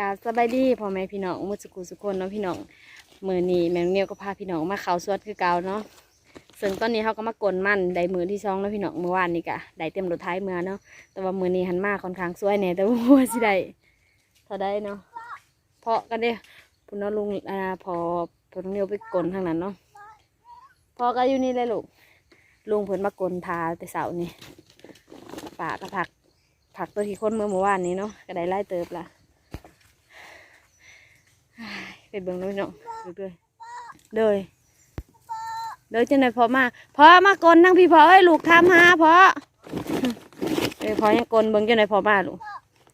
กาสบายดีพ่อแม่พี่น้องมุสกุสุคนเนาะพี่น้องมือนี้แมงเนียวก็พาพี่น้องมาเขาสวดคือเก่าเนาะซึ่งตอนนี้เขาก็มากลมันได้มือที่สองแล้วพี่น้องเมื่อวานนี้กะได้เต็มรถท้ายเมื่อเนาะแต่ว่ามือนี้หันมาค่อนข้างสวยเนี่ยแต่ว่าสิได้เท่าได้เนาะเพาะกันเด้พุ่นเนาะลุงอ่าพอพอน้องเนียวไปกลทางนั้นเนาะพอก็อยู่นี่เลยลูกลุงเพิ่นมากลทาแต่เสาร์นี่ป่าก็ผักผักตัวที่คนเมื่อเมื่อวานนี้เนาะก็ได้ไล่เติบละ ไปเบิ่งด้วยเนาะดูด้วยเดยเดยจังไหนพอมาพอมากลนั่งพี่พอเอ้ยลูกทำหาพอเอ้ยพอยังกลเบิ่งจังไหนพอมาลูก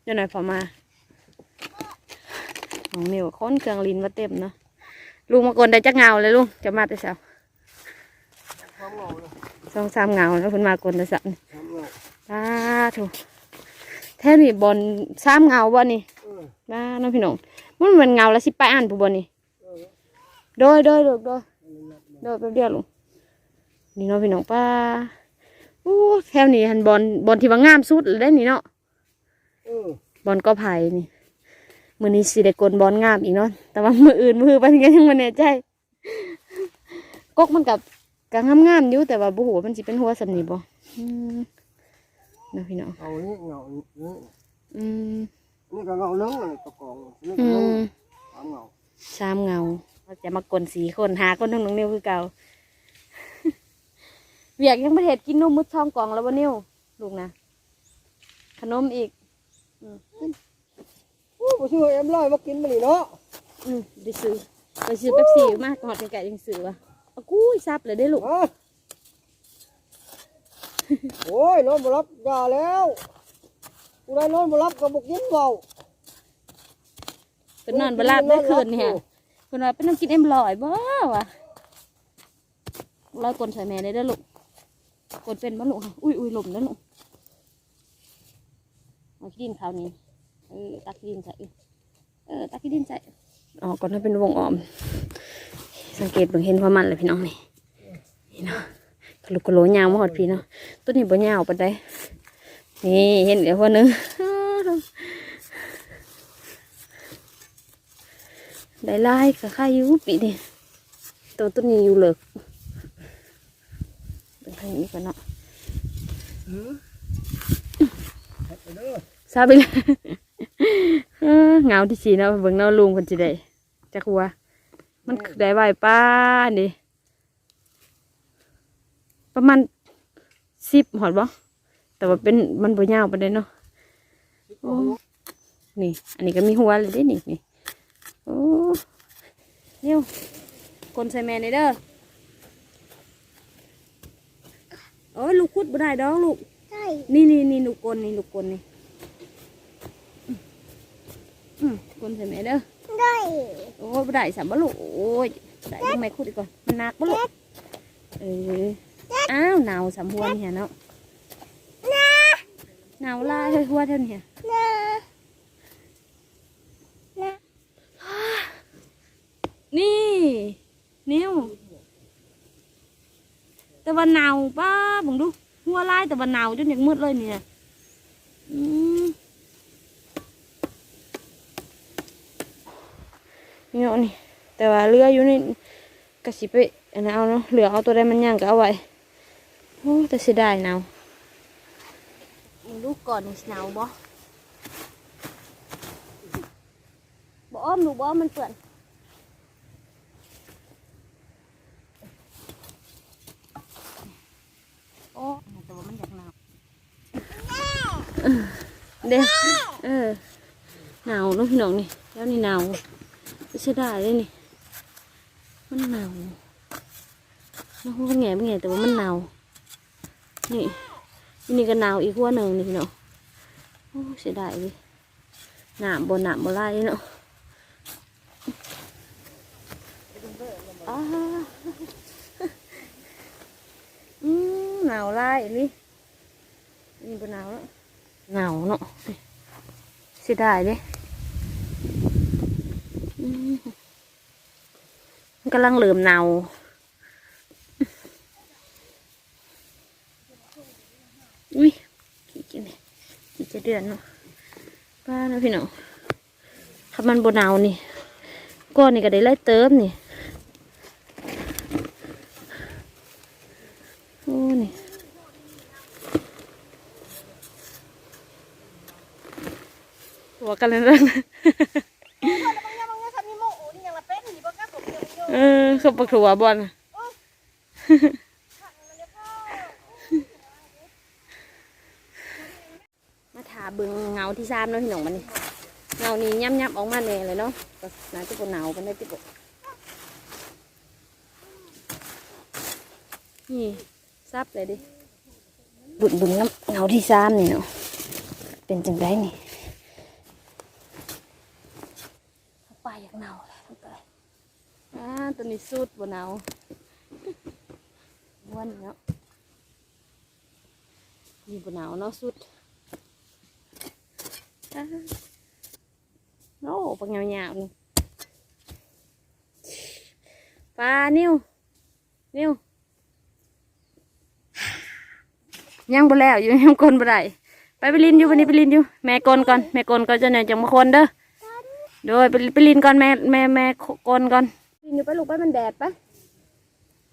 จังไหนพอมาของนิวค้นเครื่องลินมาเต็มเนาะลุงมากลได้จักเงาเลยลุงจะมาแต่เช้าทำเงาเลยสองสามเงาแล้วเพิ่นมากลแต่เช้านี่ทำเงาสาธุแท้นี่บอลสามเงาบ่นี่เออบ้าเน้องพี่น้อง มันเหมือนเงาละสิไปอ่านผู้บนนี่เออโดยโดยลูกโดยโดยแป๊บเดียวลูกนี่เน้องพี่น้องป้าอู้แถวนี้หันบอลบอลที่ว่างามสุดเลยได้นี่เนาะเออบอลก็ไผ่นี่มือนี้สิได้กลบอลงามอีกเนาะแต่ว่ามืออื่นมือไปก็ยังมันแน่ใจกกมันกับกางามงามๆอยู่แต่ว่าบุหัวามันสิเป็นหัวสำนีบ่อืมเน้องพี่น้องเอานี่เงานี่อืม นี่ก็เงานึงเลยตะกองนี่อืก็เงามสามเงาสามเงาเราจะมากลสีคนหาคนทั้งน้องนิ้วคือเก่า เวียกยังประเทศกินนมมุดช่องกล่องแล้ววะนิ้วลูกนะขนมอีก โอ้บ่ชื่อเอ็มร้อยมากินมานี่เนาะอืมไปซื้อไปซื้อเป๊ปซี่มากกอดกันไก่ยังซื้อวะเอากุ้ยซับเลยได้อลูก ฮะโอ้ยนอนบ่รับยาแล้ว กูได้นอนบ่รับก็บ่กินเบาเป็นนอนบลาบได้คืนเนี่ยคนว่าเป็นน้องกินเอ็มลอยบ่วะเรากลใส่แม่ได้เด้อลูกกลเป็นบ่ลูกอุ้ยอุ้ยลมแล้วลูกเอาขี้ดินคราวนี้เออตักขี้ดินใส่เออตักขี้ดินใส่อ๋อก่อนให้เป็นวงออม สังเกตเบิ่งเห็นว่ามันเลยพี่น้องนี่นี่เนาะกะลุกกะโหลยาวมาหอดพี่เนาะตัวนี้บ่ยาวปานใด นี่เห็นเดี๋ยวคนนึงได้ไล่กับข้ายูปีนี่ตัวต้นนี้อยู่เลิกเป็นทางนี้ก่อนเนาะหือเฮ็ดไปเด้อซาไปเลยเหงาที่สีเนาะเบิ่งเนาะลุงคนจะได้จักหัวมันได้ไหวป้านี่ประมาณสิบหอดบ่ แต่ว่าเป็นมันบ่ยาวปานใดเนาะโอ้นี่ อันนี้ก็มีหัวเลยเด้นี่นี่โอ้เนี่ยวคนใส่แม่นี่เด้อโอ้ยลูกคุดบ่ได้ดอกลูกใช่นี่นี่นี่ลูกกลนี่ลูกกลนี่อืมอืมกลใส่แม่เด้อได้โอ้ยบ่ได้สามบ่ลูกโอ้ยบ่ได้ยังไม่คุดอีกก่อนมันหนักบ่ลูกเอออ้าวหนาวสามหัวนี่เห็นเนาะ หนาวลายเฮ้ยหัวเท่านี้นะนะนี่นิ้วแต่ว่าหนาวป้าบังดูหัวลายแต่ว่าหนาวจนอย่างมืดเลยเนี่ยอืมนี่เนาะนี่แต่ว่าเรืออยู่นี่กระสิไปอันนั้นเอาเนาะเหลือเอาตัวใดมันย่างก็เอาไว้โอ้แต่เสียดายหนาวมึง ดูก่อนนี่หนาวบ่บ่อ้อมหนูบ่อ้อมมันเปื่อนโอ้แต่ว่ามันอยากหนาวเด้เออหนาวเน้องพี่น้องนี่แล้วนี่หนาวไม่ใช่ได้เลยนี่มันหนาวน้องมันแง่ไม่แง่แต่ว่ามันหนาวนี่อั นนี่ก็หนาวอีกหัวหนึ่งนี่พี่น้องโอ้เสียดายเลยหนามบนหนามบนไล่เนาะอ้าอืมหนาวไล่นี่นี่เป็นหนาวแล้วหนาวเนาะเสียดายเด้อืมมันกำลังเหลื่อมหนาวอุ้ยกี่กินกี่จะ เดือนเนาะป้าเนาะพี่น้องถ้ามันบนเอานี่ก้อนนี่ก็ได้ไล่เติมนี่โอ้นี่หัวกันเลยนะเออคือปักถั่วบอลน่ะมาถา เบิ่งเงาที่ซ้ำเนาะพี่น้องมันนี่เงานี้ย่ำย่ำๆออกมาแน่เลยเนาะก็น่าจะเป็นหนาวเป็นได้ที่บนี่ซับเลยดิบุญบุญน้ำเงาที่ซ้ำนี่เนาะเป็นจังไดนี่เข้าไปอยากเนาเลยเข้าไปอ่าตัวนี้สุดบนเนาม้วนเนาะนี่บนเนาเนาะสุดอ่า โอ้ปังยาวๆนี่ปลานิ้วนิ้วยังบ่แล้วอยู่ยังกลนบ่ได้ไปไปลินอยู่วันนี้ไปลินอยู่แม่กลนก่อนแม่กลนก่อนจะเนี่ยจังมาคนเด้อโดยไปไปลินก่อนแม่แม่แม่กลนก่อนลินอยู่ไปลูกไปมันแดดปะ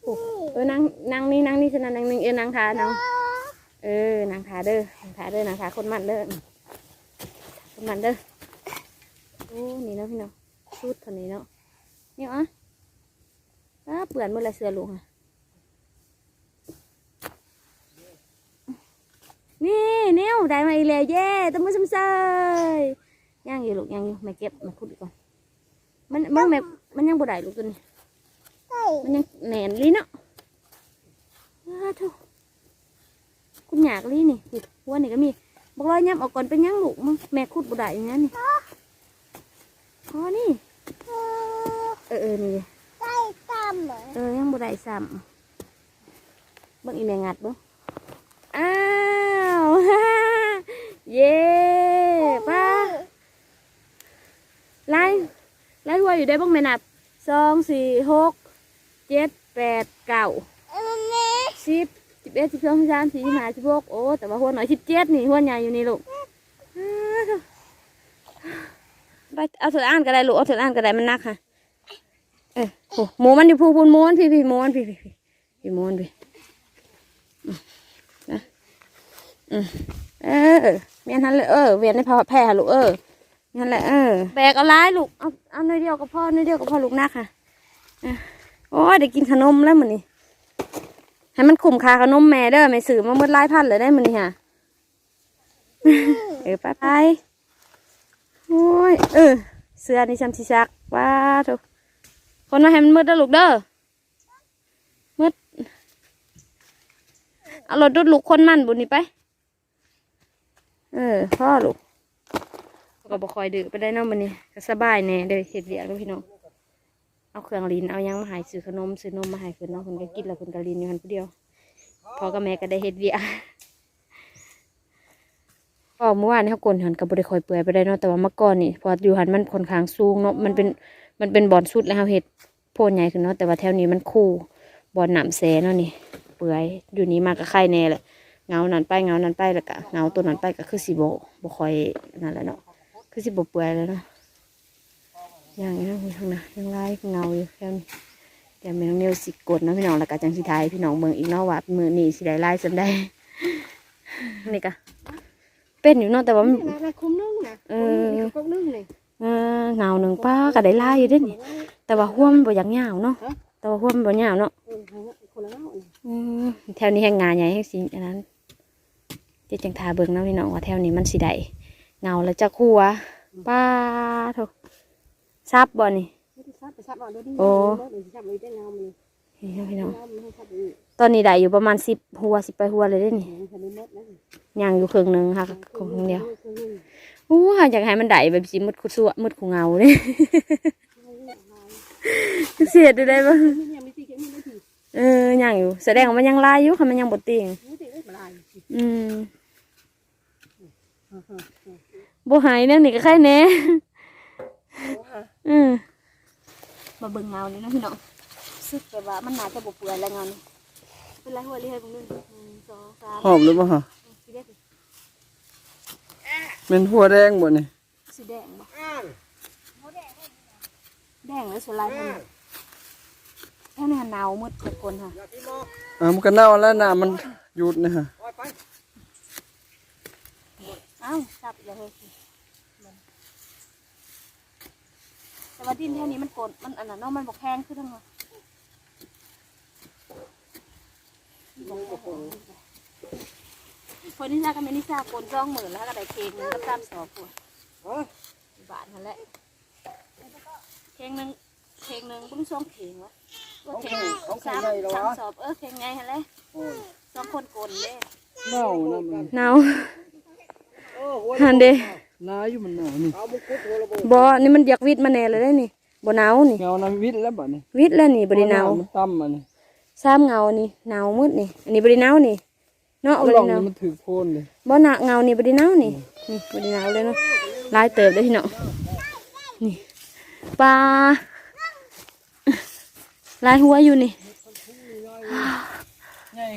โอ้เออนั่งนั่งนี่นั่งนี่ฉะนั้นนั่งนี่เออนั่งทาน้องเออนั่งทาเด้อนั่งทาเด้อนั่งทาคนมันเด้อประ มาณเด้อโอ้นี่เนาะพี่น้องชุดเท่านี้เนาะนี่อะอ้าเปื่อนเมื่อไรเสือลุงอะนี่นิ้วได้มาอีกแล้วเย่ตะมือซ้ำเซยย่างอยู่ลูกย่างอยู่แม่เก็บมาพูดดีก่อนมันมันแม่มันยังบ่ได้ลูกตัวนี้มันยังแหนนลีเนาะอ้าทุกคุณอยากลีนี่นี่หัวนี่ก็มี บอกว่าย้ำออกก่อนเป็นยังลูกมึงแม่ขุดบุได้อย่างนั้นนี่อ๋อนี่ เออเออนี่ดิเออยังบุได้ซ้ำเบิ่งอีแม่งัดเบิ่งอ้าวเย่ป้าไล่ไล่หัวอยู่ได้บ้างแม่นับสองสี่หกเจ็ดแปดเก้าสิบ สิบเอ็ดสิบสองสิบสามสิบห้าสิบหกโอ้แต่ว่าหัวหน่อยสิบเจ็ดนี่หัวใหญ่อยู่นี่ลูกไปเอาเถอะอ่านก็ได้ลูกเอาเถอะอ่านก็ได้มันนักค่ะเออโหหมูมันอยู่พูพูนหมูมันพี่พี่หมูมันพี่พี่พี่พี่หมูมันพี่อืมนะอืมเออเวียนทันเลยเออเวียนในพอแพร่ลูกเออนั่นแหละเออแบกเอาร้ายลูกเอาเอาหน่อยเดียวกับพ่อหน่อยเดียวกับพ่อลูกนักค่ะอะโอ้ยได้กินขนมแล้วมันนี่ ให้มันคุ้มค่าขนมแม่เด้อแม่ซื้อมาเมื่อไล่พันเลยได้มันนี่ค่ะเออไปไปโอ้ยเออเสื้อนี่ฉันชิซักว้าทุกคนมาให้มันมืดเด้อลูกเด้อมืดเอารถดุดลูกคนมันบุญนี่ไป เออพ่อลูกก็บ่คอยดื้อไปได้เนาะมันนี่ก็สบายแน่เด้อเฮ็ดเวียกเด้อพี่น้อง เอาเครื่องลินเอายังมาหายซื้อขนมซื้อนมมาหายเพิ่นเนาะเพิ่นก็กินแล้วเพิ่นก็ลินอยู่หันผู้เดียวพอกับแม่ก็ได้เฮ็ดเวียกพ่อเมื่อวานนี่เขากลนหันก็บ่ได้คอยเปื่อยไปได้เนาะแต่ว่าเมื่อก่อนนี่พออยู่หันมันค่อนข้างสูงเนาะมันเป็นมันเป็นบอนสุดแล้วเขาเฮ็ดโพนใหญ่ขึ้นเนาะแต่ว่าแถวนี้มันคู่บอลหนามแสเนาะนี่เปื่อยอยู่นี้มากก็ไข่แน่แหละเงานั้นไปเงานั้นไปแล้วก็เงาตัวนั้นไปก็คือสิโบบคอยนั่นแหละเนาะคือสิบเปื่อยแล้วเนาะ ย่างนี้เนาะข้างหน้ายังไล่เงาอยู่แค่นี้เดี๋ยวแม่น้องเนียวสิกดเนาะพี่น้องแล้วก็จังสิทายพี่น้องเบิ่งอีกเนาะว่ามือนี่สิได้ไล่สำได้นี่ก็เป็นอยู่เนาะแต่ว่ามันนะนะคุ้มนึงนะเออนี่ก็คุ้มนึงนี่เออเงาหนึ่งป้าก็ได้ไล่อยู่เด้นี่แต่ว่าหัวมันบ่อยากยาวเนาะแต่ว่าหัวมันบ่ยาวเนาะเออคนละเนาะนี่อืมแถวนี้แห่งงานใหญ่แห่งสิอันนั้นเจ๊จังทาเบิ่งเนาะพี่น้องว่าแถวนี้มันสิได้เงาแล้วจะคู่วะป้าโถ ซับบ่นี่ไม่ได้ซับไปซับเอาเดี๋ยวนี้โอ้เดี๋ยวสิซับไว้ได้เงามันนี่เนาะพี่น้องเงามันให้ซับอีกตอนนี้ได้อยู่ประมาณสิบหัวสิบไปหัวเลยได้นี่เห็นคันนี้หมดแล้วนี่ย่างอยู่ครึ่งหนึงค่ะครึ่งเดียวครึ่งนึงอู้หอยากให้มันได้แบบสิมืดคุซัวมืดคูเงาเลยเสียดได้บ้างนี่ยังไม่ตีกันนี่ไม่ตีเออย่างอยู่ แสดงว่ามันยังลายอยู่ค่ะมันยังบดติงไม่ตีไม่เป็นไรอืมบ่หายเนี่ยนี่ก็ไข่แหน่ อืมมาเบิ่งเงานี่นะพี่น้องซึกแบบว่ามันน่าจะบ่เปื่อยแล้วเงานี่เป็นไรหัวเรียกมึงหนึ่งหนึ่งสองสามหอมหรือเปล่าฮะสีแดงเป็นหัวแดงบ่นี่สีแดงบ่อ่านแดงแล้วสลายทำไมแค่นี้หนาวมืดทุกคนค่ะอย่าที่มออ่ามันก็เน่าแล้วน้ำมันหยุดนะฮะปล่อยไปอ้าวจับอย่าเฮ้ยแต่ ว่าดินแค่นี้มันกดมันอันนั้นเนาะมันบอกแห้งขึ้นทั้งหมดคนนิซ่ากับเมนิซ่ากนจ้องหมื่นแล้วก็ได้เค้กหนึงก็ตามสอบปวดฮะบาทนั่นแหละเค้กหนึงเค้กหนึงบุ้งสองเค้กวะว่าเค้กสามสามสอบเออเค้กไงฮะเลยโอ้ยสองคนกลเด้เน่านะมันหนาวเออหัวฮันเด้ น้าอยู่มันหนาวนี่เอามุกุดหัวระเบิดบ่นี่มันอยากวิดมาแน่เลยได้นี่บ่หนาวนี่เงาน้ำวิทย์แล้วบัดนี้วิดแล้วนี่บ่ได้หนาวมันต่ำมันนี่ซ้ำเงานี่หนาวมืดนี่ อันนี้บ่ได้หนาวนี่เนาะเอาบ่ลได้องหนาวนี่มันถือโคนเลยบ่หนาเงานี่บ่ได้หนาวนี่นี่บ่ได้หนาวเลยเนาะหลายเติบเด้อพี่น้องนี่ปลาหลายหัวอยู่นี่ใหญ่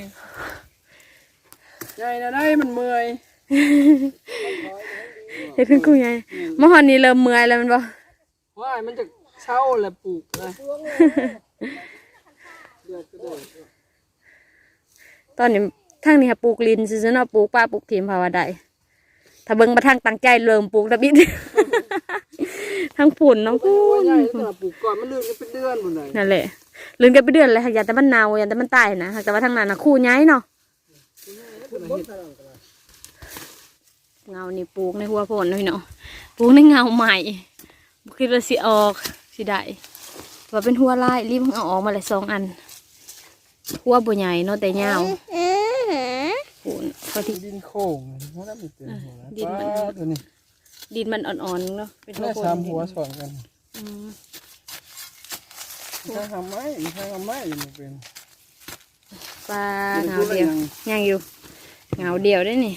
ใหญ่นะได้มันเมื่อย เฮ็ดเพิ่นกูใหญ่มาฮอดนี่เริ่มเมื่อยแล้วแมันบ่ว่ามันจะเช่าแหละปลูกนะเดือดก็เดือดตอนนี้ทางนี้ค่ะปลูกลินซื่อๆเนาะปลูกปลาปลูกทีมภาวาได้ถ้าเบิ่งมาทางตั้งใจเริ่มปลูกตะบิด ทางฝุ่นเนาะโอ้ยใหญ่ขนาดปลูกก่อนมันลื่นกันเป็นเดือนหมดเลยนั่นแหละลืนกันไปเดือนเลยค่ะอย่าแต่มันหนาวอย่าแต่มันตายนะแต่ว่าทางนั้นนะคู่ย้ายเนาะ เงานี่ปลูกในหัวโพนเลยเนาะปลูกในเงาใหม่บ่คิดว่าสิออกสิได้แต่ว่าเป็นหัวลายรีบเอาออกมาเลยสองอัน หัวบ่ใหญ่เนาะแต่ยาวปูนเขาที่ดินโค้งมันน่ามีเต็มหัวแล้วดินมันป้าตัวนี้ดินมันอ่อนๆเนาะเป็นหัวแม่โพนสามหัวสอนกันอืมมีทางทำไม้มีทางทำไม้อยู่มันเป็นปลาเงาเดียวยังอยู่เงาเดียวได้นี่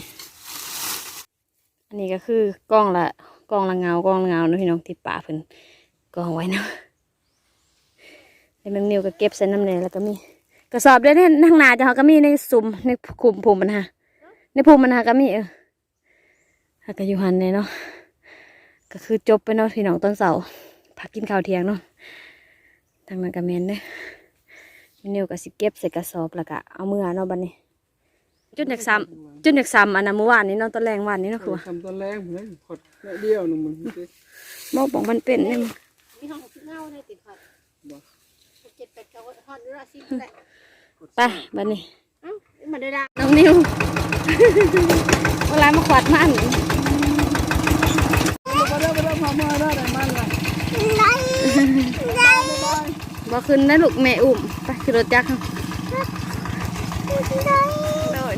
อันนี้ก็คือกล้องละกล้องละเงากล้องละเงาเนาะพี่น้องที่ป่าเพิ่นกองไว้เนาะแล้วแมงนิวก็เก็บใส่น้ำเนยแล้วก็มีกระสอบเด้เนี่ยทางนาจะเขาก็มีในสุ่มในคุมภูมิมันฮะในภูมิมันฮะก็มีเออแล้วก็อยู่หันเนี่ยเนาะก็คือจบไปเนาะพี่น้องตอนเสาพักกินข้าวเที่ยงเนาะทางนั้นก็แมนเด้อแมงนิวก็สิเก็บใส่กระสอบแล้วก็เอามือเนาะบัดนี้ จุดอยากซ้ำจุดอยากซ้ำอันนั้นเมื่อวานนี้เนาะตอนแรงวันนี้เนาะคือว่าทำตอนแรกผมเลยขดเดียวหนึ่งมันหมอกบอกมันเป็นนี่มันมีห้องที่เงาในติดขัดเจ็ดแปดเก้าห้องนี้ละสิบแหละไปบัดนี้เอ้ามาได้ละน้องนิวเวลามาขวัดมันมาเริ่มมาเริ่มพอมาได้ไหนมันล่ะบ่ขึ้นได้ลูกแม่อุ้มไปขึ้นรถจักรเนาะ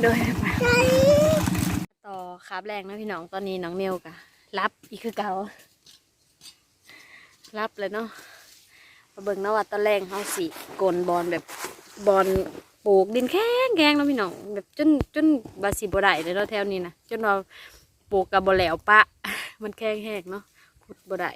โดยโดยไปต่อครับแรงนะพี่น้องตอนนี้น้องนิวกะรับอีกคือเก่ารับเลยเนาะมาเบิ่งนะว่าตอนแรงเขาสีกลบอลแบบบอลปลูกดินแข็งแข็งเนาะพี่น้องแบบจนจนบาสิบได้เลยเนาะแถวนี้นะจนว่าปลูกกับบ่แล้วปะ มันแข็งแห้งเนาะขุดบได้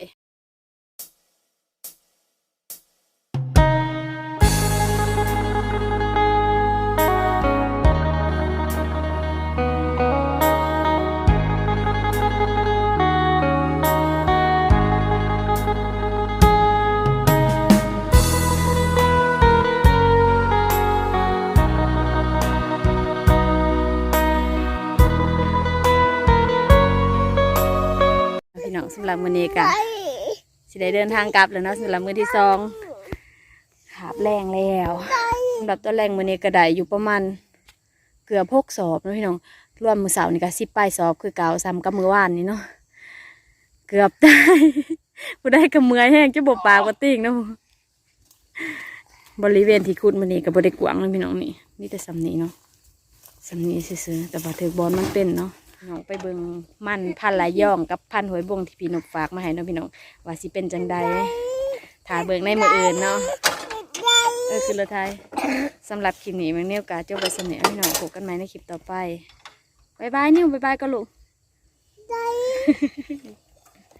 รับมื้อนี้ก็สิได้เดินทางกลับแล้วเนาะสำหรับมื้อที่สองขาบแรงแล้วสำหรับตัวแรงมื้อนี้ก็ได้อยู่ประมาณเกือบหกสอบนะพี่น้องรวมมือเสาร์นี่ก็สิบปลายสอบคือเก่าซ้ำกับมือว่านนี่เนาะเกือบได้บ่ได้ก็เมื่อยแห้งจะบ่ปากบ่ติ่งเนาะบริเวณที่ขุดมื้อนี้ก็บ่ได้กว้างเนาะพี่น้องนี่มีแต่สำนีเนาะสำนีซื่อแต่ว่าถือบอลมันเป็นเนาะ น้องไปเบิงมันพันหลายย่องกับพันหวยบงที่พี่นกฝากมาให้เนาะพี่น้องว่าสิเป็นจังใดถ่าเบิงในมืออื่นเนาะเออคือละไทยสำหรับคลิปนี้แมันเนี่ยวกาเจ้าไปเสนอพี่น้องพบกันใหม่ในคลิปต่อไปบายบายนิ่วบายบายก็ลูก